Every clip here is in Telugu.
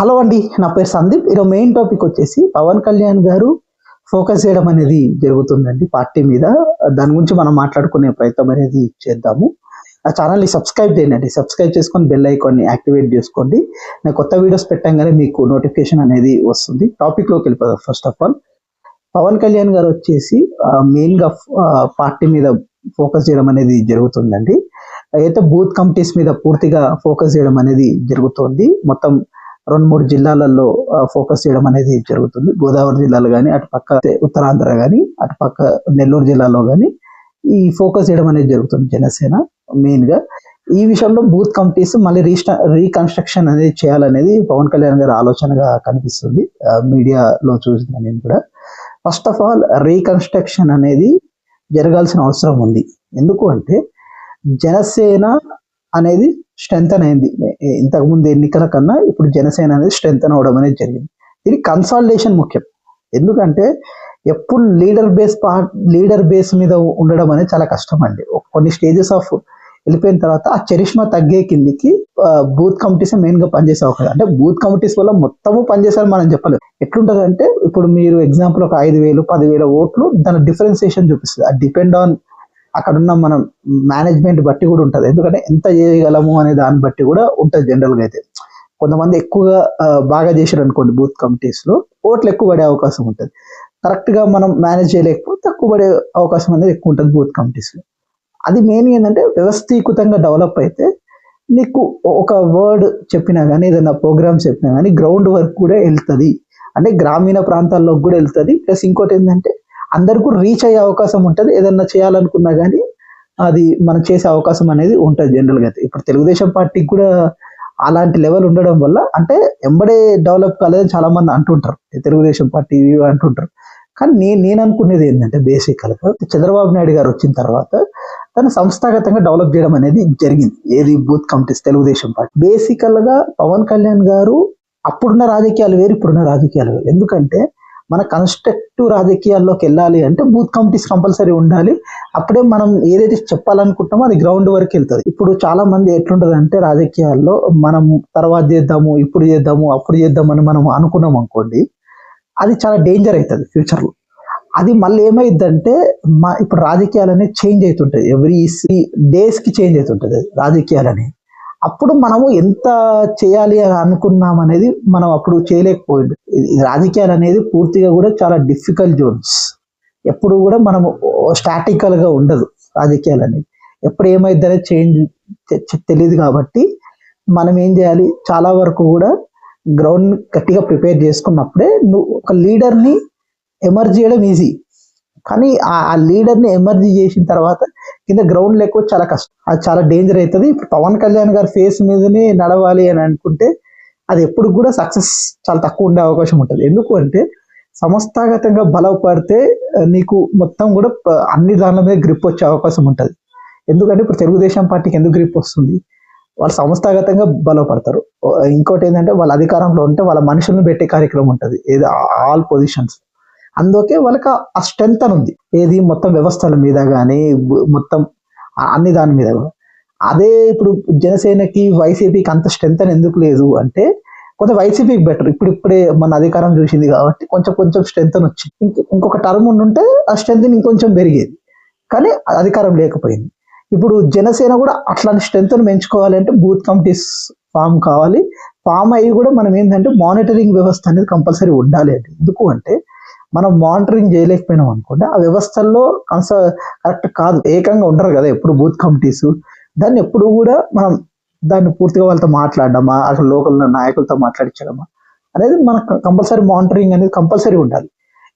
హలో అండి నా పేరు సందీప్. ఈరోజు మెయిన్ టాపిక్ వచ్చేసి పవన్ కళ్యాణ్ గారు ఫోకస్ చేయడం అనేది జరుగుతుందండి పార్టీ మీద. దాని గురించి మనం మాట్లాడుకునే ప్రయత్నం అనేది చేద్దాము. ఆ ఛానల్ని సబ్స్క్రైబ్ చేయండి. సబ్స్క్రైబ్ చేసుకొని బెల్ ఐకాన్ని యాక్టివేట్ చేసుకోండి. నేను కొత్త వీడియోస్ పెట్టంగానే మీకు నోటిఫికేషన్ అనేది వస్తుంది. టాపిక్లోకి వెళ్ళిపోదాం first of all Pawan Kalyan గారు వచ్చేసి మెయిన్గా పార్టీ మీద ఫోకస్ చేయడం అనేది జరుగుతుందండి. అయితే బూత్ కమిటీస్ మీద పూర్తిగా ఫోకస్ చేయడం అనేది జరుగుతుంది. మొత్తం రెండు మూడు జిల్లాలలో ఫోకస్ చేయడం అనేది జరుగుతుంది. గోదావరి జిల్లాలో కానీ అటు పక్క ఉత్తరాంధ్ర కానీ అటు పక్క నెల్లూరు జిల్లాలో కానీ ఈ ఫోకస్ చేయడం అనేది జరుగుతుంది జనసేన మెయిన్గా ఈ విషయంలో బూత్ కమిటీస్ మళ్ళీ రీస్ట రీకన్స్ట్రక్షన్ అనేది చేయాలనేది పవన్ కళ్యాణ్ గారి ఆలోచనగా కనిపిస్తుంది. మీడియాలో చూసిన నేను కూడా. ఫస్ట్ ఆఫ్ ఆల్ రీకన్స్ట్రక్షన్ అనేది జరగాల్సిన అవసరం ఉంది. ఎందుకు అంటే జనసేన అనేది స్ట్రెంగ్ అయింది ఇంతకుముందు ఎన్నికల కన్నా ఇప్పుడు జనసేన అనేది స్ట్రెంగ్ అవడం అనేది జరిగింది. ఇది కన్సాలిడేషన్ ముఖ్యం. ఎందుకంటే ఎప్పుడు leader base part leader base మీద ఉండడం అనేది చాలా కష్టం అండి. కొన్ని స్టేజెస్ ఆఫ్ వెళ్ళిపోయిన తర్వాత ఆ చరిష్మా తగ్గే కిందికి బూత్ కమిటీస్ మెయిన్గా పనిచేసే అవకాశం. అంటే బూత్ కమిటీస్ వల్ల మొత్తము పనిచేసారని మనం చెప్పలేము ఎట్లుంటది అంటే ఇప్పుడు మీరు ఎగ్జాంపుల్ ఒక ఐదు వేలు పదివేల ఓట్లు దాని డిఫరెన్సియేషన్ చూపిస్తుంది. అది డిపెండ్ ఆన్ అక్కడ ఉన్న మనం మేనేజ్మెంట్ బట్టి కూడా ఉంటుంది. ఎందుకంటే ఎంత చేయగలము అనే దాన్ని బట్టి కూడా ఉంటుంది జనరల్గా అయితే. కొంతమంది ఎక్కువగా బాగా చేశారు అనుకోండి బూత్ కమిటీస్లో ఓట్లు ఎక్కువ పడే అవకాశం ఉంటుంది. కరెక్ట్గా మనం మేనేజ్ చేయలేకపోతే తక్కువ పడే అవకాశం అనేది ఎక్కువ ఉంటుంది బూత్ కమిటీస్లో అది మెయిన్ ఏంటంటే వ్యవస్థీకృతంగా డెవలప్ అయితే నీకు ఒక వర్డ్ చెప్పినా కానీ ఏదైనా ప్రోగ్రామ్స్ చెప్పినా కానీ గ్రౌండ్ వర్క్ కూడా వెళ్తుంది. అంటే గ్రామీణ ప్రాంతాల్లోకి కూడా వెళ్తుంది. ప్లస్ ఇంకోటి ఏంటంటే అందరికీ కూడా రీచ్ అయ్యే అవకాశం ఉంటుంది. ఏదన్నా చేయాలనుకున్నా కానీ అది మనం చేసే అవకాశం అనేది ఉంటుంది జనరల్గా అయితే. ఇప్పుడు తెలుగుదేశం పార్టీకి కూడా అలాంటి లెవెల్ ఉండడం వల్ల అంటే ఎంబడే డెవలప్ కాలేదని చాలామంది అంటుంటారు. తెలుగుదేశం పార్టీ ఇవి అంటుంటారు. కానీ నేను నేను అనుకునేది ఏంటంటే బేసికల్గా చంద్రబాబు నాయుడు గారు వచ్చిన తర్వాత తను సంస్థాగతంగా డెవలప్ చేయడం అనేది జరిగింది. ఏది బూత్ కమిటీస్ తెలుగుదేశం పార్టీ. బేసికల్గా పవన్ కళ్యాణ్ గారు అప్పుడున్న రాజకీయాలు వేరు ఇప్పుడున్న రాజకీయాలు వేరు. ఎందుకంటే మన కన్స్ట్రక్టివ్ రాజకీయాల్లోకి వెళ్ళాలి అంటే బూత్ కమిటీస్ కంపల్సరీ ఉండాలి. అప్పుడే మనం ఏదైతే చెప్పాలనుకుంటామో అది గ్రౌండ్ వరకు వెళ్తుంది. ఇప్పుడు చాలా మంది ఎట్లుంటది అంటే రాజకీయాల్లో మనం తర్వాత చేద్దాము ఇప్పుడు చేద్దాము అప్పుడు చేద్దామని మనం అనుకున్నాం అనుకోండి అది చాలా డేంజర్ అవుతుంది ఫ్యూచర్లో అది మళ్ళీ ఏమైందంటే మా ఇప్పుడు రాజకీయాలు అనేది చేంజ్ అవుతుంటది. ఎవ్రీ డేస్కి చేంజ్ అవుతుంటది అది రాజకీయాలు అనేది అప్పుడు మనము ఎంత చేయాలి అని అనుకున్నాం అనేది మనం అప్పుడు చేయలేకపోయింది ఇది- రాజకీయాలు అనేది పూర్తిగా కూడా చాలా డిఫికల్ట్ జోన్స్ ఎప్పుడు కూడా మనము స్టాటికల్గా ఉండదు రాజకీయాలు అనేది ఎప్పుడు ఏమైంది అనేది చేంజ్ తెలియదు కాబట్టి మనం ఏం చేయాలి? చాలా వరకు కూడా గ్రౌండ్ గట్టిగా ప్రిపేర్ చేసుకున్నప్పుడే నువ్వు ఒక లీడర్ని ఎమర్జ్ చేయడం ఈజీ కానీ ఆ ఆ లీడర్ని ఎమర్జీ చేసిన తర్వాత కింద గ్రౌండ్ లేకపోతే చాలా కష్టం. అది చాలా డేంజర్ అవుతుంది. ఇప్పుడు పవన్ కళ్యాణ్ గారి ఫేస్ మీదనే నడవాలి అని అనుకుంటే అది ఎప్పుడు కూడా సక్సెస్ చాలా తక్కువ ఉండే అవకాశం ఉంటుంది. ఎందుకు అంటే సంస్థాగతంగా బలపడితే నీకు మొత్తం కూడా అన్ని దాని మీద గ్రిప్ వచ్చే అవకాశం ఉంటుంది. ఎందుకంటే ఇప్పుడు తెలుగుదేశం పార్టీకి ఎందుకు గ్రిప్ వస్తుంది? వాళ్ళు సంస్థాగతంగా బలపడతారు. ఇంకోటి ఏంటంటే వాళ్ళ అధికారంలో ఉంటే వాళ్ళ మనుషులను పెట్టే కార్యక్రమం ఉంటుంది. ఏది ఆల్ పొజిషన్స్ అందుకే వాళ్ళకి ఆ- ఆ స్ట్రెంత్ అని ఉంది ఏది మొత్తం వ్యవస్థల మీద కానీ మొత్తం అన్ని దాని మీద కూడా. అదే ఇప్పుడు జనసేనకి వైసీపీకి అంత స్ట్రెంత్ అని ఎందుకు లేదు అంటే కొంచెం వైసీపీకి బెటర్ ఇప్పుడు ఇప్పుడే మన అధికారం చూసింది కాబట్టి కొంచెం కొంచెం స్ట్రెంత్ అని వచ్చింది. ఇంకొక టర్మ్ ఉంటే ఆ స్ట్రెంత్ ఇంకొంచెం పెరిగేది. కానీ అధికారం లేకపోయింది. ఇప్పుడు జనసేన కూడా అట్లాంటి స్ట్రెంత్ పెంచుకోవాలంటే బూత్ కమిటీస్ ఫామ్ కావాలి. ఫామ్ అయ్యి కూడా మనం ఏంటంటే మానిటరింగ్ వ్యవస్థ అనేది కంపల్సరీ ఉండాలి అండి ఎందుకు అంటే మనం మానిటరింగ్ చేయలేకపోయినాం అనుకోండి ఆ వ్యవస్థల్లో కన్స కరెక్ట్ కాదు ఏకంగా ఉండరు కదా ఎప్పుడు బూత్ కమిటీస్ దాన్ని ఎప్పుడు కూడా మనం దాన్ని పూర్తిగా వాళ్ళతో మాట్లాడడమా అసలు లోకల్ నాయకులతో మాట్లాడించడమా అనేది మనకు కంపల్సరీ మానిటరింగ్ అనేది కంపల్సరీ ఉండాలి.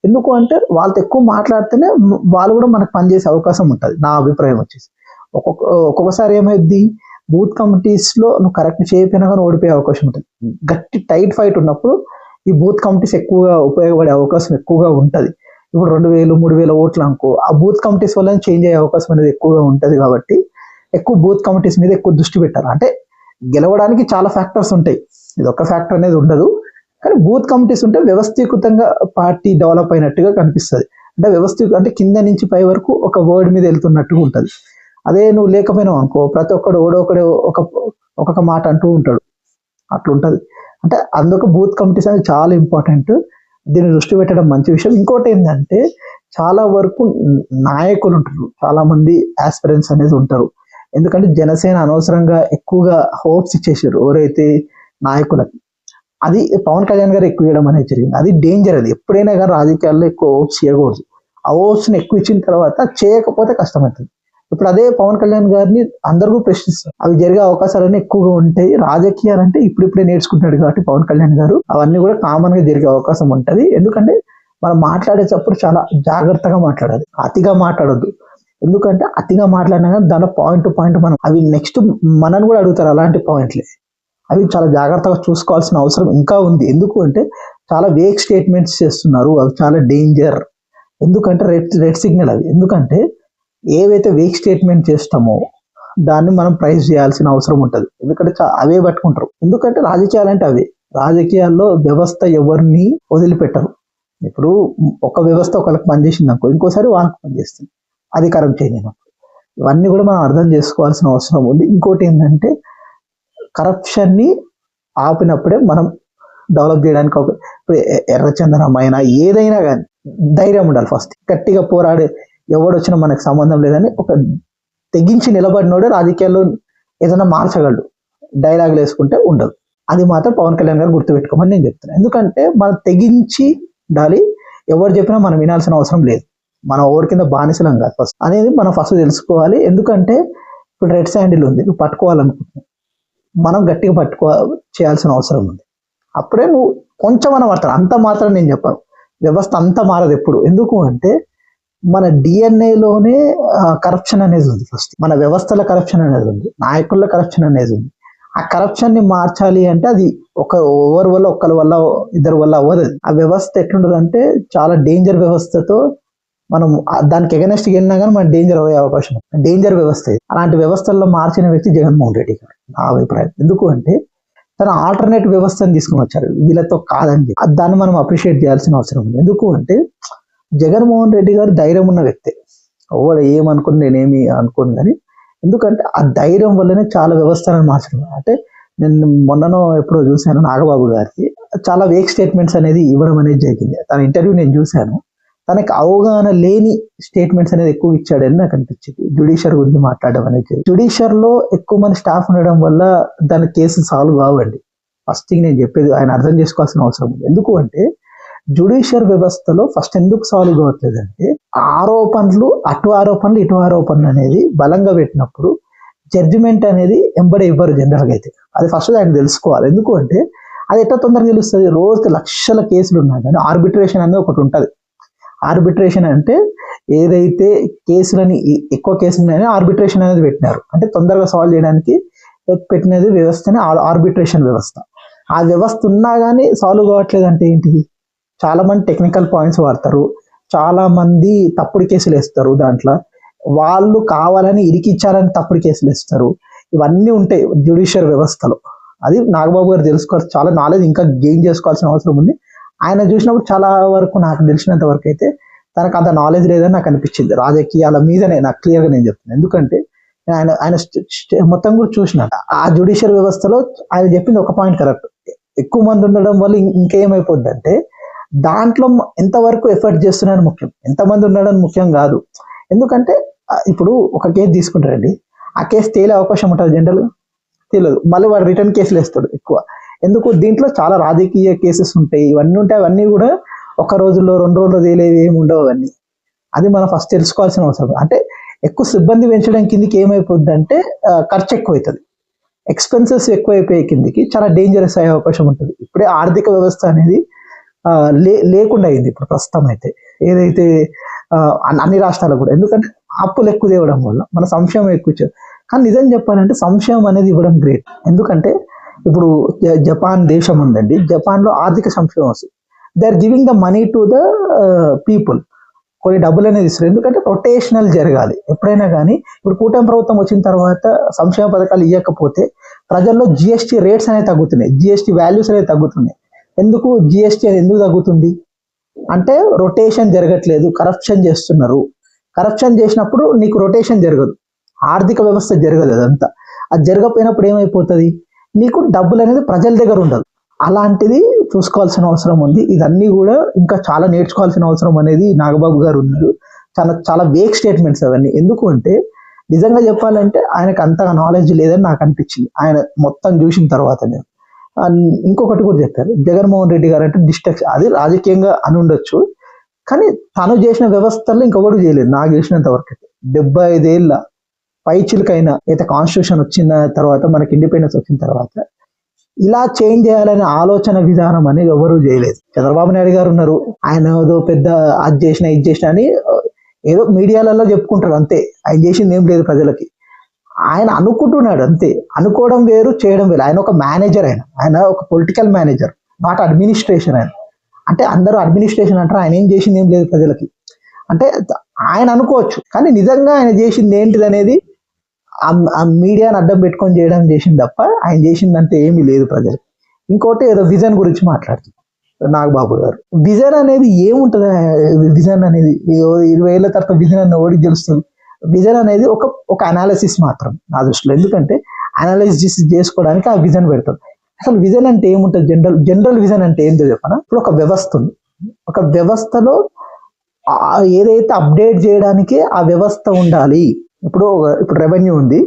ఎందుకు అంటే వాళ్ళతో ఎక్కువ మాట్లాడితేనే వాళ్ళు కూడా మనకు పనిచేసే అవకాశం ఉంటుంది నా అభిప్రాయం వచ్చేసి. ఒక్కొక్క ఒక్కొక్కసారి ఏమైంది బూత్ కమిటీస్లో నువ్వు కరెక్ట్ చేయకపోయినా కానీ ఓడిపోయే అవకాశం ఉంటుంది. గట్టి టైట్ ఫైట్ ఉన్నప్పుడు ఈ బూత్ కమిటీస్ ఎక్కువగా ఉపయోగపడే అవకాశం ఎక్కువగా ఉంటుంది. ఇప్పుడు రెండు వేలు మూడు వేల ఓట్లు అనుకో ఆ బూత్ కమిటీస్ వల్ల చేంజ్ అయ్యే అవకాశం అనేది ఎక్కువగా ఉంటుంది కాబట్టి ఎక్కువ బూత్ కమిటీస్ మీద ఎక్కువ దృష్టి పెట్టాలి అంటే గెలవడానికి చాలా ఫ్యాక్టర్స్ ఉంటాయి. ఇది ఒక ఫ్యాక్టర్ అనేది ఉండదు. కానీ బూత్ కమిటీస్ ఉంటే వ్యవస్థీకృతంగా పార్టీ డెవలప్ అయినట్టుగా కనిపిస్తుంది. అంటే వ్యవస్థీకృత అంటే కింద నుంచి పై వరకు ఒక వర్డ్ మీద వెళ్తున్నట్టుగా ఉంటుంది. అదే నువ్వు లేకపోయినావు అనుకో ప్రతి ఒక్కడు ఓడో ఒకడే ఒక ఒక్కొక్క మాట అంటూ ఉంటాడు. అట్లుంటుంది. అంటే అందుకు బూత్ కమిటీస్ అనేది చాలా ఇంపార్టెంట్ దీన్ని దృష్టి పెట్టడం మంచి విషయం. ఇంకోటి ఏంటంటే చాలా వరకు నాయకులు ఉంటారు. చాలా మంది ఆస్పిరెంట్స్ అనేది ఉంటారు. ఎందుకంటే జనసేన అనవసరంగా ఎక్కువగా హోప్స్ ఇచ్చేసారు ఎవరైతే నాయకులకి. అది పవన్ కళ్యాణ్ గారు ఎక్కువ ఇవ్వడం అనేది జరిగింది. అది డేంజర్ అది. ఎప్పుడైనా కానీ రాజకీయాల్లో ఎక్కువ హోప్స్ చేయకూడదు ఆ హోప్స్ని ఎక్కువ ఇచ్చిన తర్వాత చేయకపోతే కష్టమవుతుంది. ఇప్పుడు అదే పవన్ కళ్యాణ్ గారిని అందరూ ప్రశ్నిస్తారు అవి జరిగే అవకాశాలన్నీ ఎక్కువగా ఉంటాయి. రాజకీయాలు అంటే ఇప్పుడిప్పుడే నేర్చుకుంటున్నాడు కాబట్టి పవన్ కళ్యాణ్ గారు. అవన్నీ కూడా కామన్గా జరిగే అవకాశం ఉంటుంది. ఎందుకంటే మనం మాట్లాడేటప్పుడు చాలా జాగ్రత్తగా మాట్లాడాలి. అతిగా మాట్లాడొద్దు. ఎందుకంటే అతిగా మాట్లాడినా కానీ దానిలో పాయింట్ టు పాయింట్ మనం అవి నెక్స్ట్ మనని కూడా అడుగుతారు అలాంటి పాయింట్లే అవి చాలా జాగ్రత్తగా చూసుకోవాల్సిన అవసరం ఇంకా ఉంది. ఎందుకు అంటే చాలా వేక్ స్టేట్మెంట్స్ చేస్తున్నారు. అవి చాలా డేంజర్ ఎందుకంటే రెడ్ రెడ్ సిగ్నల్ అవి. ఎందుకంటే ఏవైతే వేక్ స్టేట్మెంట్ చేస్తామో దాన్ని మనం ప్రైజ్ చేయాల్సిన అవసరం ఉంటుంది. ఎందుకంటే అవే పట్టుకుంటారు. ఎందుకంటే రాజకీయాలు అంటే అవే. రాజకీయాల్లో వ్యవస్థ ఎవరిని వదిలిపెట్టరు ఇప్పుడు ఒక వ్యవస్థ ఒకరికి పనిచేసింది అనుకో ఇంకోసారి వాళ్ళకి పనిచేస్తుంది. అది కరెక్ట్ ఇవన్నీ కూడా మనం అర్థం చేసుకోవాల్సిన అవసరం ఉంది. ఇంకోటి ఏంటంటే కరప్షన్ని ఆపినప్పుడే మనం డెవలప్ చేయడానికి ఒక ఇప్పుడు ఎర్రచందనం అయినా ఏదైనా కానీ ధైర్యం ఉండాలి ఫస్ట్ గట్టిగా పోరాడే ఎవడు వచ్చినా మనకు సంబంధం లేదని ఒక తెగించి నిలబడినోడే రాజకీయాల్లో ఏదైనా మార్చగలడు. డైలాగులు వేసుకుంటే ఉండదు. అది మాత్రం పవన్ కళ్యాణ్ గారు గుర్తుపెట్టుకోమని నేను చెప్తున్నాను ఎందుకంటే మనం తెగించి ఉండాలి. ఎవరు చెప్పినా మనం వినాల్సిన అవసరం లేదు. మనం ఎవరి కింద బానిసలం కాదు ఫస్ట్ అనేది మనం ఫస్ట్ తెలుసుకోవాలి. ఎందుకంటే ఇప్పుడు రెడ్ శాండిల్ ఉంది. నువ్వు పట్టుకోవాలనుకుంటున్నావు. మనం గట్టిగా పట్టుకో చేయాల్సిన అవసరం ఉంది. అప్పుడే నువ్వు కొంచెం మనం మాత్రం అంత మాత్రం నేను చెప్పాను. వ్యవస్థ అంత మారదు ఎప్పుడు. ఎందుకు అంటే మన డిఎన్ఏలోనే కరప్షన్ అనేది ఉంది ఫస్ట్ మన వ్యవస్థల కరప్షన్ అనేది ఉంది నాయకుల కరప్షన్ అనేది ఉంది. ఆ కరప్షన్ని మార్చాలి అంటే అది ఒక ఓవర్ వల్ల ఒక్కరి వల్ల ఇద్దరు వల్ల అవ్వదు. ఆ వ్యవస్థ ఎట్లుంటది అంటే చాలా డేంజర్ వ్యవస్థతో మనం దానికి ఎగనెస్ట్ వెళ్ళినా కానీ మనం డేంజర్ అయ్యే అవకాశం డేంజర్ వ్యవస్థ అలాంటి వ్యవస్థల్లో మార్చిన వ్యక్తి జగన్మోహన్ రెడ్డి గారు నా అభిప్రాయం. ఎందుకు అంటే తన ఆల్టర్నేట్ వ్యవస్థను తీసుకుని వచ్చారు. వీళ్ళతో కాదని అది దాన్ని మనం అప్రిషియేట్ చేయాల్సిన అవసరం ఉంది. ఎందుకు అంటే జగన్మోహన్ రెడ్డి గారు ధైర్యం ఉన్న వ్యక్తే. ఎవడు ఏమనుకుని నేనేమి అనుకోను కానీ ఎందుకంటే ఆ ధైర్యం వల్లనే చాలా వ్యవస్థలను మార్చడం. అంటే నేను మొన్ననో ఎప్పుడో చూశాను నాగబాబు గారికి చాలా వేక్ స్టేట్మెంట్స్ అనేది ఇవ్వడం అనేది జరిగింది. తన ఇంటర్వ్యూ నేను చూశాను. తనకి అవగాహన లేని స్టేట్మెంట్స్ అనేది ఎక్కువ ఇచ్చాడని నాకు అనిపించింది. జుడిషియర్ గురించి మాట్లాడడం అనేది జుడిషియర్లో ఎక్కువ మంది స్టాఫ్ ఉండడం వల్ల దాని కేసు సాల్వ్ కావండి. ఫస్ట్ థింగ్ నేను చెప్పేది ఆయన అర్థం చేసుకోవాల్సిన అవసరం ఉంది. ఎందుకు అంటే జుడిషియర్ వ్యవస్థలో ఫస్ట్ ఎందుకు సాల్వ్ కావట్లేదు ఆరోపణలు అటు ఆరోపణలు ఇటు ఆరోపణలు అనేది బలంగా పెట్టినప్పుడు జడ్జిమెంట్ అనేది ఎంబడే ఇవ్వరు జనరల్గా అయితే. అది ఫస్ట్ ఆయన తెలుసుకోవాలి. ఎందుకు అంటే అది ఎట్లా తొందరగా తెలుస్తుంది? రోజుకి లక్షల కేసులు ఉన్నాయి కానీ ఆర్బిట్రేషన్ అనేది ఒకటి ఉంటుంది. ఆర్బిట్రేషన్ అంటే ఏదైతే కేసులని ఎక్కువ కేసులు ఆర్బిట్రేషన్ అనేది పెట్టినారు. అంటే తొందరగా సాల్వ్ చేయడానికి పెట్టినది వ్యవస్థనే ఆర్బిట్రేషన్ వ్యవస్థ. ఆ వ్యవస్థ ఉన్నా కానీ సాల్వ్ కావట్లేదు అంటే ఏంటిది? చాలా మంది టెక్నికల్ పాయింట్స్ వాడతారు. చాలా మంది తప్పుడు కేసులు వేస్తారు దాంట్లో. వాళ్ళు కావాలని ఇరికిచ్చారని తప్పుడు కేసులు వేస్తారు. ఇవన్నీ ఉంటాయి జ్యుడిషియల్ వ్యవస్థలో. అది నాగబాబు గారు తెలుసుకోవాలి. చాలా నాలెడ్జ్ ఇంకా గెయిన్ చేసుకోవాల్సిన అవసరం ఉంది. ఆయన చూసినప్పుడు చాలా వరకు నాకు తెలిసినంత వరకు అయితే తనకు అంత నాలెడ్జ్ లేదని నాకు అనిపించింది. రాజకీయాల మీదనే నాకు క్లియర్గా నేను చెప్తున్నాను ఎందుకంటే నేను ఆయన ఆయన మొత్తం కూడా చూసిన. ఆ జ్యుడిషియల్ వ్యవస్థలో ఆయన చెప్పింది ఒక పాయింట్ కరెక్ట్ ఎక్కువ మంది ఉండడం వల్ల ఇంకేమైపోద్ది అంటే దాంట్లో ఎంతవరకు ఎఫర్ట్ చేస్తున్నాడు ముఖ్యం. ఎంతమంది ఉన్నాడని ముఖ్యం కాదు. ఎందుకంటే ఇప్పుడు ఒక కేసు తీసుకుంటారండి. ఆ కేసు తేలే అవకాశం ఉంటుంది జనరల్ తెలియదు మళ్ళీ వాడు రిటర్న్ కేసులు వేస్తాడు ఎక్కువ. ఎందుకు? దీంట్లో చాలా రాజకీయ కేసెస్ ఉంటాయి. ఇవన్నీ ఉంటాయి అవన్నీ కూడా ఒక రోజుల్లో రెండు రోజుల్లో తేలేవి ఏమి ఉండవు అవన్నీ. అది మనం ఫస్ట్ తెలుసుకోవాల్సిన అవసరం. అంటే ఎక్కువ సిబ్బంది పెంచడం కిందికి ఏమైపోద్ది అంటే ఖర్చు ఎక్కువ అవుతుంది ఎక్స్పెన్సెస్ ఎక్కువైపోయే కిందికి చాలా డేంజరస్ అయ్యే అవకాశం ఉంటుంది. ఇప్పుడే ఆర్థిక వ్యవస్థ అనేది లే లేకుండా అయింది ఇప్పుడు ప్రస్తుతం అయితే. ఏదైతే అన్ని- రాష్ట్రాలకు రాష్ట్రాలు కూడా. ఎందుకంటే అప్పులు ఎక్కువ తేవడం వల్ల మన సంశయం ఎక్కువ కానీ నిజం చెప్పాలంటే సంశయం అనేది ఇవ్వడం గ్రేట్ ఎందుకంటే ఇప్పుడు జ- జపాన్ దేశం ఉందండి. జపాన్లో ఆర్థిక సంక్షేమం వస్తుంది. They are giving the money to the people కొన్ని డబ్బులు అనేది ఇస్తారు. ఎందుకంటే రొటేషనల్ జరగాలి. ఎప్పుడైనా కానీ ఇప్పుడు కూటమి ప్రభుత్వం వచ్చిన తర్వాత సంక్షేమ పథకాలు ఇవ్వకపోతే ప్రజల్లో జిఎస్టీ రేట్స్ అనేవి తగ్గుతున్నాయి. జిఎస్టీ వాల్యూస్ అనేవి తగ్గుతున్నాయి. ఎందుకు జిఎస్టీ ఎందుకు తగ్గుతుంది? అంటే రొటేషన్ జరగట్లేదు కరప్షన్ చేస్తున్నారు. కరప్షన్ చేసినప్పుడు నీకు రొటేషన్ జరగదు. ఆర్థిక వ్యవస్థ జరగదు అదంతా. అది జరగకపోయినప్పుడు ఏమైపోతుంది? నీకు డబ్బులు అనేది ప్రజల దగ్గర ఉండదు. అలాంటిది చూసుకోవాల్సిన అవసరం ఉంది. ఇదన్నీ కూడా ఇంకా చాలా నేర్చుకోవాల్సిన అవసరం అనేది నాగబాబు గారు ఉన్నారు. చాలా చాలా వేక్ స్టేట్మెంట్స్ అవన్నీ. ఎందుకు అంటే నిజంగా చెప్పాలంటే ఆయనకు అంతగా నాలెడ్జ్ లేదని నాకు అనిపించింది. ఆయన మొత్తం చూసిన తర్వాత నేను ఇంకొకటి కూడా చెప్పారు జగన్మోహన్ రెడ్డి గారు అంటే డిస్ట్రక్షన్ అది రాజకీయంగా అని ఉండొచ్చు. కానీ తను చేసిన వ్యవస్థల్లో ఇంకొకటి చేయలేదు నాకు తెలిసినంత వరకు. అయితే డెబ్బై ఐదేళ్ళ పైచిలకైన అయితే కాన్స్టిట్యూషన్ వచ్చిన తర్వాత మనకి ఇండిపెండెన్స్ వచ్చిన తర్వాత ఇలా చేంజ్ చేయాలనే ఆలోచన విధానం అనేది ఎవరూ చేయలేదు. చంద్రబాబు నాయుడు గారు ఉన్నారు. ఆయన ఏదో పెద్ద అది చేసిన ఇది చేసిన అని ఏదో మీడియాలలో చెప్పుకుంటారు అంతే. ఆయన చేసింది ఏం లేదు ప్రజలకి. ఆయన అనుకుంటున్నాడు అంతే. అనుకోవడం వేరు చేయడం వేరు. ఆయన ఒక మేనేజర్ ఆయన. ఆయన ఒక పొలిటికల్ మేనేజర్ నాట్ అడ్మినిస్ట్రేషన్ ఆయన. అంటే అందరూ అడ్మినిస్ట్రేషన్ అంటారు ఆయన ఏం చేసింది ఏం లేదు ప్రజలకి. అంటే ఆయన అనుకోవచ్చు కానీ నిజంగా ఆయన చేసింది ఏంటిది అనేది ఆ- మీడియాని అడ్డం పెట్టుకొని చేయడం చేసింది తప్ప ఆయన చేసిందంటే ఏమీ లేదు ప్రజలు. ఇంకోటి ఏదో విజన్ గురించి మాట్లాడుతుంది. నాగబాబు గారు. విజన్ అనేది ఏముంటుంది? విజన్ అనేది ఇరవై ఏళ్ళ తర్వాత విజన్ అని ఓడికి తెలుస్తుంది. విజన్ అనేది ఒక ఒక అనాలిసిస్ మాత్రం నా దృష్టిలో. ఎందుకంటే అనాలిసిస్ చేసుకోవడానికి ఆ విజన్ పెడతాం. అసలు విజన్ అంటే ఏముంటుంది? జనరల్ జనరల్ విజన్ అంటే ఏంటో చెప్పనా? ఇప్పుడు ఒక వ్యవస్థ ఉంది. ఒక వ్యవస్థలో ఏదైతే అప్డేట్ చేయడానికి ఆ వ్యవస్థ ఉండాలి. ఇప్పుడు ఇప్పుడు రెవెన్యూ ఉంది.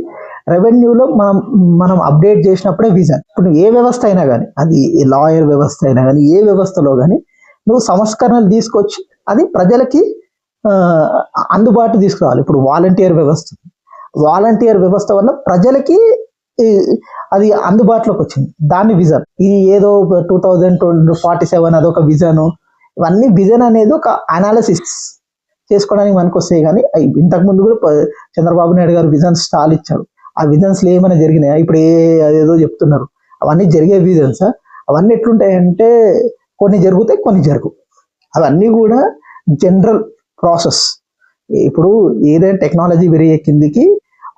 రెవెన్యూలో మనం మనం అప్డేట్ చేసినప్పుడే విజన్. ఇప్పుడు ఏ వ్యవస్థ అయినా కానీ అది లాయర్ వ్యవస్థ అయినా కానీ ఏ వ్యవస్థలో కానీ నువ్వు సంస్కరణలు తీసుకొచ్చి అది ప్రజలకి అందుబాటు తీసుకురావాలి. ఇప్పుడు వాలంటీర్ వ్యవస్థ. వాలంటీర్ వ్యవస్థ వల్ల ప్రజలకి అది అందుబాటులోకి వచ్చింది. దాన్ని విజన్. ఇది ఏదో two thousand twenty forty seven అదొక విజన్. ఇవన్నీ విజన్ అనేది ఒక అనాలిసిస్ చేసుకోవడానికి మనకు వస్తాయి కానీ ఇంతకుముందు ఇంతకు ముందు కూడా చంద్రబాబు నాయుడు గారు విజన్స్ స్టాల్ ఇచ్చారు. ఆ విజన్స్లో ఏమైనా జరిగినాయా? ఇప్పుడు ఏ అదేదో చెప్తున్నారు. అవన్నీ జరిగే విజన్స్. అవన్నీ ఎట్లుంటాయంటే కొన్ని జరుగుతాయి కొన్ని జరుగు అవన్నీ కూడా జనరల్ ప్రాసెస్. ఇప్పుడు ఏదైనా టెక్నాలజీ పెరిగే కిందికి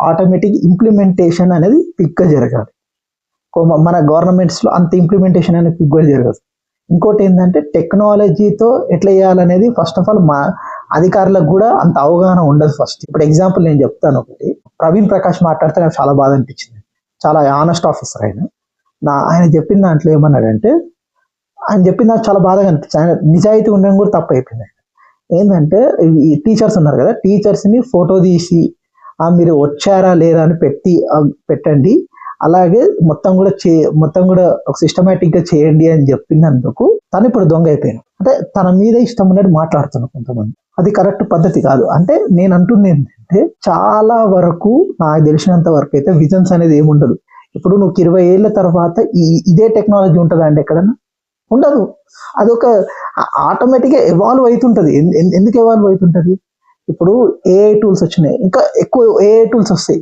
ఆటోమేటిక్ ఇంప్లిమెంటేషన్ అనేది క్విక్గా జరగాలి. మన గవర్నమెంట్స్లో అంత ఇంప్లిమెంటేషన్ అనేది క్విక్గా జరగదు. ఇంకోటి ఏంటంటే టెక్నాలజీతో ఎట్లా చేయాలనేది ఫస్ట్ ఆఫ్ ఆల్ మా అధికారులకు కూడా అంత అవగాహన ఉండదు ఫస్ట్. ఇప్పుడు ఎగ్జాంపుల్ నేను చెప్తాను ఒకటి. ప్రవీణ్ ప్రకాష్ మాట్లాడితే నాకు చాలా బాధ అనిపించింది. చాలా ఆనెస్ట్ ఆఫీసర్ ఆయన. నా ఆయన చెప్పిన దాంట్లో ఏమన్నాడంటే ఆయన చెప్పిన నాకు చాలా బాధగా అనిపించింది. ఆయన నిజాయితీ ఉండడం కూడా తప్పు అయిపోయింది. ఏంటంటే ఈ టీచర్స్ ఉన్నారు కదా టీచర్స్ని ఫోటో తీసి "ఆ, మీరు వచ్చారా లేదా అని పెట్టి పెట్టండి. అలాగే మొత్తం కూడా చే మొత్తం కూడా ఒక సిస్టమేటిక్గా చేయండి అని చెప్పినందుకు తను ఇప్పుడు దొంగ అయిపోయాను అంటే తన మీద ఇష్టం ఉన్నట్టు మాట్లాడుతున్నాను కొంతమంది. అది కరెక్ట్ పద్ధతి కాదు. అంటే నేను అంటుంది ఏంటంటే చాలా వరకు నాకు తెలిసినంత వరకు అయితే విజన్స్ అనేది ఏముండదు. ఇప్పుడు నువ్వు ఇరవై ఏళ్ళ తర్వాత ఈ ఇదే టెక్నాలజీ ఉంటుందా అండి ఎక్కడన్నా? ఉండదు. అదొక ఆటోమేటిక్గా ఎవాల్వ్ అవుతుంటుంది ఎందుకు ఎవాల్వ్ అవుతుంటుంది ఇప్పుడు ఏఐ టూల్స్ వచ్చినాయి. ఇంకా ఎక్కువ ఏఐ టూల్స్ వస్తాయి.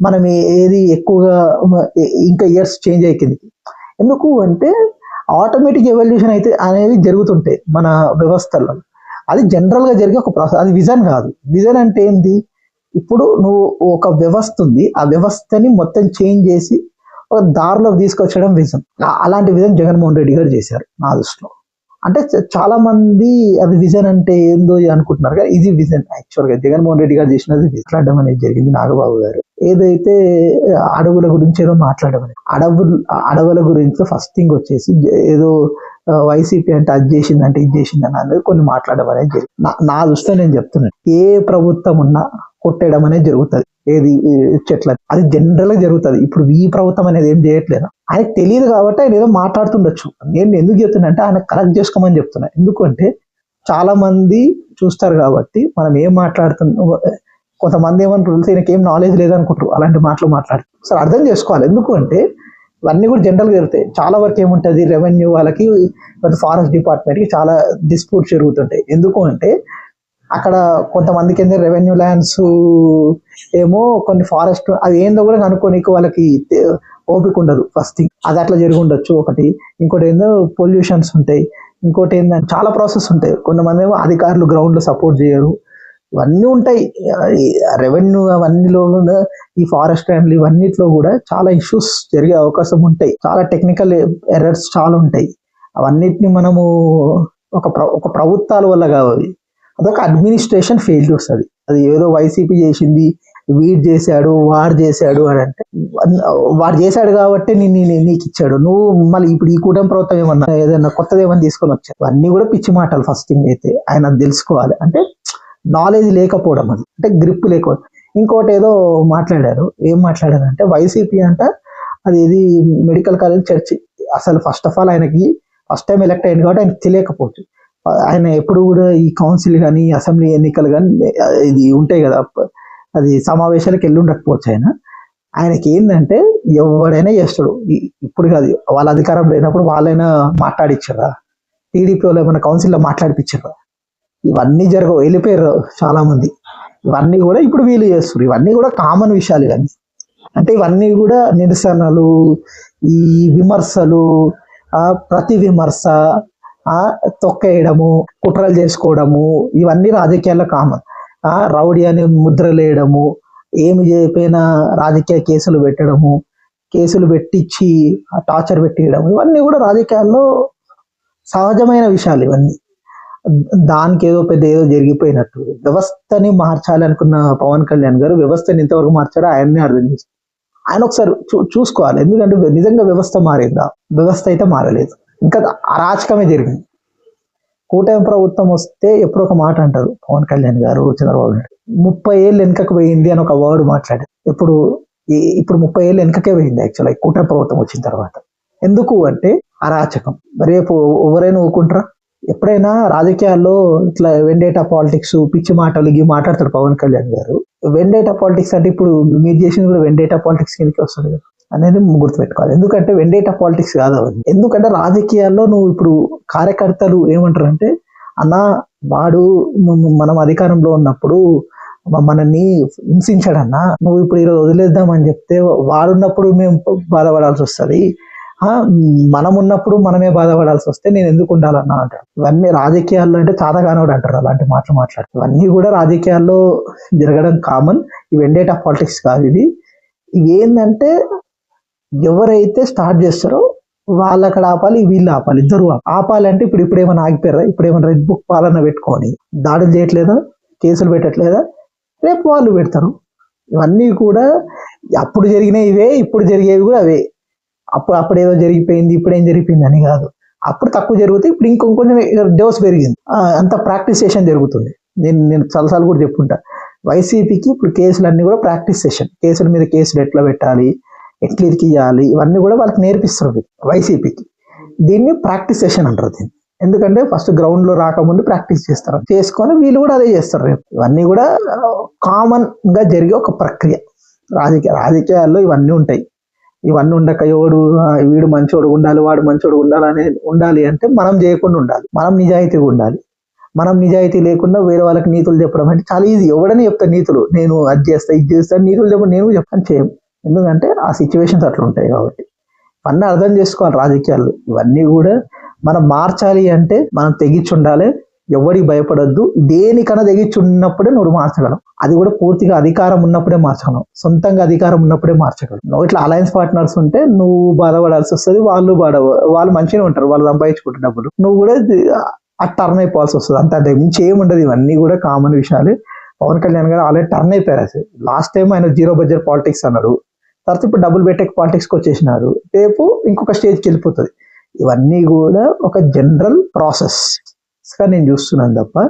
మనం ఏది ఎక్కువగా ఇంకా ఇయర్స్ చేంజ్ అయ్యింది ఎందుకు అంటే ఆటోమేటిక్ ఎవల్యూషన్ అయితే అనేది జరుగుతుంటాయి మన వ్యవస్థల్లో. అది జనరల్గా జరిగే ఒక ప్రాసెస్ అది విజన్ కాదు. విజన్ అంటే ఏంది? ఇప్పుడు నువ్వు ఒక వ్యవస్థ ఉంది. ఆ వ్యవస్థని మొత్తం చేంజ్ చేసి ఒక దారిలోకి తీసుకొచ్చడం విజన్ అలాంటి విజన్ జగన్మోహన్ రెడ్డి గారు చేశారు నా దృష్టిలో. అంటే చాలా మంది అది విజన్ అంటే ఏందో అనుకుంటున్నారు కానీ ఇది విజన్ యాక్చువల్గా జగన్మోహన్ రెడ్డి గారు చేసినది మాట్లాడడం అనేది జరిగింది నాగబాబు గారు. ఏదైతే అడవుల గురించి ఏదో మాట్లాడడం అనేది అడవులు అడవుల గురించి ఫస్ట్ థింగ్ వచ్చేసి ఏదో వైసీపీ అంటే అది చేసింది అంటే ఇది చేసింది అని అనేది కొన్ని మాట్లాడడం అనేది జరిగింది. నా- నా దృష్టిలో నేను చెప్తున్నాను. ఏ ప్రభుత్వం ఉన్నా కొట్టేయడం అనేది జరుగుతుంది. ఏది చెట్ల. అది జనరల్గా జరుగుతుంది. ఇప్పుడు ఈ ప్రభుత్వం అనేది ఏం చేయట్లేదు? ఆయనకు తెలియదు కాబట్టి ఆయన ఏదో మాట్లాడుతుండొచ్చు. నేను ఎందుకు చెప్తున్నా అంటే ఆయన కరెక్ట్ చేసుకోమని చెప్తున్నా. ఎందుకంటే చాలా మంది చూస్తారు కాబట్టి మనం ఏం మాట్లాడుతున్నాం కొంతమంది ఏమంటారు ఈయనకి ఏం నాలెడ్జ్ లేదనుకుంటారు. అలాంటి మాటలు మాట్లాడుతారు సరే అర్థం చేసుకోవాలి. ఎందుకు అంటే ఇవన్నీ కూడా జనరల్గా జరుగుతాయి. చాలా వరకు ఏముంటుంది? రెవెన్యూ వాళ్ళకి ఫారెస్ట్ డిపార్ట్మెంట్కి చాలా డిస్ప్యూట్స్ జరుగుతుంటాయి. ఎందుకు అంటే అక్కడ కొంతమందికి ఏంది రెవెన్యూ ల్యాండ్స్ ఏమో కొన్ని ఫారెస్ట్ అది ఏందో కూడా కనుక్కోనికి వాళ్ళకి ఓపిక ఉండదు ఫస్ట్ థింగ్ అది అట్లా జరిగి ఉండొచ్చు. ఒకటి ఇంకోటి ఏందో పొల్యూషన్స్ ఉంటాయి. ఇంకోటి ఏంటంటే చాలా ప్రాసెస్ ఉంటాయి. కొంతమంది ఏమో అధికారులు గ్రౌండ్లో సపోర్ట్ చేయరు. ఇవన్నీ ఉంటాయి. రెవెన్యూ అవన్నీలో ఈ ఫారెస్ట్ ల్యాండ్లు ఇవన్నిట్లో కూడా చాలా ఇష్యూస్ జరిగే అవకాశం ఉంటాయి. చాలా టెక్నికల్ ఎర్రర్స్ చాలా ఉంటాయి. అవన్నిటిని మనము ఒక ప్ర- ఒక ప్రభుత్వాల వల్ల కావాలి అదొక అడ్మినిస్ట్రేషన్ ఫెయిల్యూర్స్ అది అది ఏదో వైసీపీ చేసింది వీడు చేశాడు వాడు చేశాడు అని అంటే వాడు చేశాడు కాబట్టి నేను నేను నీకు ఇచ్చాడు నువ్వు మళ్ళీ ఇప్పుడు ఈ కూటమి ప్రభుత్వం ఏమన్నా ఏదైనా కొత్తది ఏమన్నా తీసుకొని వచ్చాడు అన్నీ కూడా పిచ్చి మాటలు ఫస్ట్ థింగ్ అయితే ఆయన అది తెలుసుకోవాలి. అంటే నాలెడ్జ్ లేకపోవడం అది. అంటే గ్రిప్ లేకపోవడం. ఇంకోటి ఏదో మాట్లాడారు. ఏం మాట్లాడారంటే వైసీపీ అంట అది ఇది మెడికల్ కాలేజ్ చర్చి అసలు ఫస్ట్ ఆఫ్ ఆల్ ఆయనకి ఫస్ట్ టైం ఎలక్ట్ అయింది కాబట్టి ఆయనకి తెలియకపోవచ్చు. ఆయన ఎప్పుడు కూడా ఈ కౌన్సిల్ కానీ అసెంబ్లీ ఎన్నికలు కానీ ఇది ఉంటాయి కదా అది సమావేశాలకు వెళ్ళి ఉండకపోవచ్చు ఆయన. ఆయనకి ఏంటంటే ఎవడైనా చేస్తాడు. ఇప్పుడు కాదు వాళ్ళ అధికారం లేనప్పుడు వాళ్ళైనా మాట్లాడిచ్చారా? టీడీపీ వాళ్ళు ఏమైనా కౌన్సిల్లో మాట్లాడిపించారా ఇవన్నీ జరగవు వెళ్ళిపోయారు చాలా మంది ఇవన్నీ కూడా ఇప్పుడు వీలు చేస్తారు ఇవన్నీ కూడా కామన్ విషయాలు కానీ అంటే ఇవన్నీ కూడా నిరసనలు ఈ విమర్శలు ప్రతి విమర్శ తొక్కేయడము కుట్రలు చేసుకోవడము ఇవన్నీ రాజకీయాల్లో కామన్. ఆ రౌడీ అని ముద్రలేయడము ఏమి చేయకపోయినా రాజకీయ కేసులు పెట్టడము కేసులు పెట్టించి టార్చర్ పెట్టియడం ఇవన్నీ కూడా రాజకీయాల్లో సహజమైన విషయాలు ఇవన్నీ. దానికి ఏదో పెద్ద ఏదో జరిగిపోయినట్టు. వ్యవస్థని మార్చాలి అనుకున్న పవన్ కళ్యాణ్ గారు వ్యవస్థని ఇంతవరకు మార్చారో ఆయన్నే అర్థం చేసుకో ఆయన ఒకసారి చూ- చూసుకోవాలి. ఎందుకంటే నిజంగా వ్యవస్థ మారిందా? వ్యవస్థ అయితే మారలేదు. ఇంకా అరాచకమే జరిగింది. కూటమి ప్రభుత్వం వస్తే ఎప్పుడు ఒక మాట అంటారు పవన్ కళ్యాణ్ గారు చంద్రబాబు నాయుడు ముప్పై ఏళ్ళు వెనుకకు పోయింది అని ఒక వర్డ్ మాట్లాడారు. ఇప్పుడు ఇప్పుడు ముప్పై ఏళ్ళు వెనుకకే పోయింది యాక్చువల్గా కూటమి ప్రభుత్వం వచ్చిన తర్వాత. ఎందుకు అంటే అరాచకం. రేపు ఎవరైనా ఊరుకుంటారా? ఎప్పుడైనా రాజకీయాల్లో ఇట్లా వెండేటా పాలిటిక్స్ పిచ్చి మాటలు ఇవి మాట్లాడతారు పవన్ కళ్యాణ్ గారు. వెండేటా పాలిటిక్స్ అంటే ఇప్పుడు మీరు చేసింది కూడా వెండేటా పాలిటిక్స్ కిందకి వస్తుంది కదా. అనేది గుర్తుపెట్టుకోవాలి. ఎందుకంటే వెండేటా పాలిటిక్స్ కాదు అవన్నీ. ఎందుకంటే రాజకీయాల్లో నువ్వు ఇప్పుడు కార్యకర్తలు ఏమంటారు అంటే అన్న వాడు మనం అధికారంలో ఉన్నప్పుడు మనల్ని హింసించాడన్నా నువ్వు ఇప్పుడు ఈరోజు వదిలేద్దామని చెప్తే వాడున్నప్పుడు మేము బాధపడాల్సి వస్తుంది. మనం ఉన్నప్పుడు మనమే బాధపడాల్సి వస్తే నేను ఎందుకు ఉండాలన్నా అంటారు. ఇవన్నీ రాజకీయాల్లో అంటే చాతగానోడు అంటారు అలాంటి మాటలు మాట్లాడు ఇవన్నీ కూడా రాజకీయాల్లో జరగడం కామన్ ఇవి ఎండేట్ ఆఫ్ పాలిటిక్స్ కాదు ఇది. ఇవి ఏంటంటే ఎవరైతే స్టార్ట్ చేస్తారో వాళ్ళు అక్కడ ఆపాలి వీళ్ళు ఆపాలి ఇద్దరు ఆపాలి. ఆపాలంటే ఇప్పుడు ఇప్పుడు ఏమైనా ఆగిపోయారా? ఇప్పుడు ఏమైనా రెడ్ బుక్ పాలన పెట్టుకొని దాడులు చేయట్లేదా? కేసులు పెట్టట్లేదా? రేపు వాళ్ళు పెడతారు. ఇవన్నీ కూడా అప్పుడు జరిగినవి ఇవే ఇప్పుడు జరిగేవి కూడా అవే. అప్పుడు అప్పుడు ఏదో జరిగిపోయింది ఇప్పుడు ఏం జరిగిపోయింది అని కాదు. అప్పుడు తక్కువ జరిగితే ఇప్పుడు ఇంకొంచెం డోస్ పెరిగింది. అంత ప్రాక్టీస్ సెషన్ జరుగుతుంది. నేను నేను చాలాసార్లు కూడా చెప్పుకుంటా. వైసీపీకి ఇప్పుడు కేసులు అన్నీ కూడా ప్రాక్టీస్ సెషన్. కేసుల మీద కేసులు ఎట్లా పెట్టాలి? ఎట్లా ఇరికియాలి ఇవన్నీ కూడా వాళ్ళకి నేర్పిస్తారు వైసీపీకి దీన్ని ప్రాక్టీస్ సెషన్ అంటారు దీన్ని. ఎందుకంటే ఫస్ట్ గ్రౌండ్లో రాకముందు ప్రాక్టీస్ చేస్తారు. చేసుకొని వీళ్ళు కూడా అదే చేస్తారు రేపు. ఇవన్నీ కూడా కామన్గా జరిగే ఒక ప్రక్రియ. రాజకీయ రాజకీయాల్లో ఇవన్నీ ఉంటాయి. ఇవన్నీ ఉండక ఎవడు వీడు మంచోడు ఉండాలి వాడు మంచోడు ఉండాలి అనే ఉండాలి అంటే మనం చేయకుండా ఉండాలి. మనం నిజాయితీగా ఉండాలి. మనం నిజాయితీ లేకుండా వేరే వాళ్ళకి నీతులు చెప్పడం అంటే చాలా ఈజీ ఎవడని చెప్తా నీతులు? నేను అది చేస్తా ఇది చేస్తా నీతులు చెప్పడం నేను చెప్తాను చేయం. ఎందుకంటే ఆ సిచ్యువేషన్స్ అట్లా ఉంటాయి కాబట్టి. ఇవన్నీ అర్థం చేసుకోవాలి రాజకీయాలు. ఇవన్నీ కూడా మనం మార్చాలి అంటే మనం తెగించుండాలి ఎవరికి భయపడద్దు. దేనికన్నా తెగించున్నప్పుడే నువ్వు మార్చగలవు. అది కూడా పూర్తిగా అధికారం ఉన్నప్పుడే మార్చగలవు. సొంతంగా అధికారం ఉన్నప్పుడే మార్చగలవు. నువ్వు ఇట్లా అలయన్స్ పార్ట్నర్స్ ఉంటే నువ్వు బాధపడాల్సి వస్తుంది వాళ్ళు బాధ వాళ్ళు మంచిగా ఉంటారు. వాళ్ళు సంపాదించుకుంటున్నప్పుడు నువ్వు కూడా ఆ టర్న్ అయిపోవాల్సి వస్తుంది. అంత అంటే మించి ఏముండదు ఇవన్నీ కూడా కామన్ విషయాలు. పవన్ కళ్యాణ్ గారు ఆల్రెడీ టర్న్ అయిపోయారు. అసలు లాస్ట్ టైం ఆయన జీరో బడ్జెట్ పాలిటిక్స్ అన్నారు తర్వాత ఇప్పుడు డబుల్ బెటెక్ పాలిటిక్స్కి వచ్చేసినారు. రేపు ఇంకొక స్టేజ్కి వెళ్ళిపోతుంది. ఇవన్నీ కూడా ఒక జనరల్ ప్రాసెస్గా నేను చూస్తున్నాను తప్ప.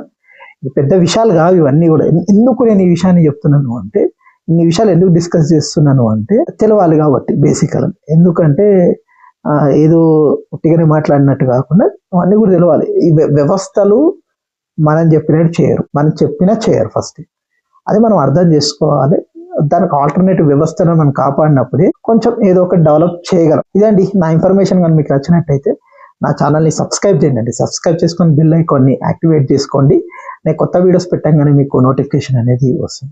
పెద్ద విషయాలు కావు ఇవన్నీ కూడా. ఎందుకు నేను ఈ విషయాన్ని చెప్తున్నాను అంటే ఇన్ని విషయాలు ఎందుకు డిస్కస్ చేస్తున్నాను అంటే తెలవాలి కాబట్టి బేసికల్ ఎందుకంటే ఏదో ఉట్టిగానే మాట్లాడినట్టు కాకుండా అవన్నీ కూడా తెలవాలి ఈ వ్య- వ్యవస్థలు మనం చెప్పినట్టు చేయరు. మనం చెప్పినా చేయరు ఫస్ట్ అది మనం అర్థం చేసుకోవాలి. దానికి ఆల్టర్నేటివ్ వ్యవస్థను మనం కాపాడినప్పుడే కొంచెం ఏదో ఒకటి డెవలప్ చేయగలం. ఇదండి నా ఇన్ఫర్మేషన్ కానీ మీకు నచ్చినట్టయితే నా ఛానల్ని సబ్స్క్రైబ్ చేయండి సబ్స్క్రైబ్ చేసుకొని బిల్ ఐకాన్ని యాక్టివేట్ చేసుకోండి. నేను కొత్త వీడియోస్ పెట్టంగానే మీకు నోటిఫికేషన్ అనేది వస్తుంది.